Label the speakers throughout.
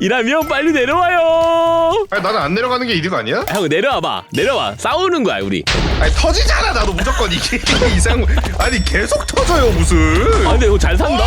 Speaker 1: 이라면 빨리 내려와요.
Speaker 2: 아니 나는 안 내려가는 게 이득 아니야?
Speaker 1: 형 내려와봐. 내려와. 싸우는 거야 우리.
Speaker 2: 아니 터지잖아 나도 무조건 이게 이상 아니 계속 터져요 무슨
Speaker 1: 아 근데 이거 잘 산다.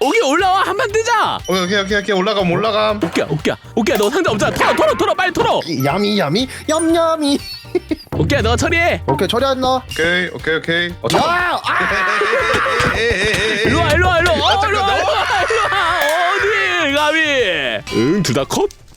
Speaker 1: 오기 올라와 한 판 뜨자.
Speaker 2: 오케이 오케이 오케이 오케이 올라감 올라감
Speaker 1: 오키야 오키야 오키야 너 상자 없잖아. 털어 털어 털어 빨리 털어.
Speaker 3: 야미 야미 얌얌이
Speaker 1: 오키야 너 처리해.
Speaker 3: 오케이 처리한다
Speaker 2: 오케이 오케이 오케이 어,
Speaker 3: 아!
Speaker 2: 아!
Speaker 1: 에이, 에이, 에이, 에이. 음, 응, 둘 다 컵?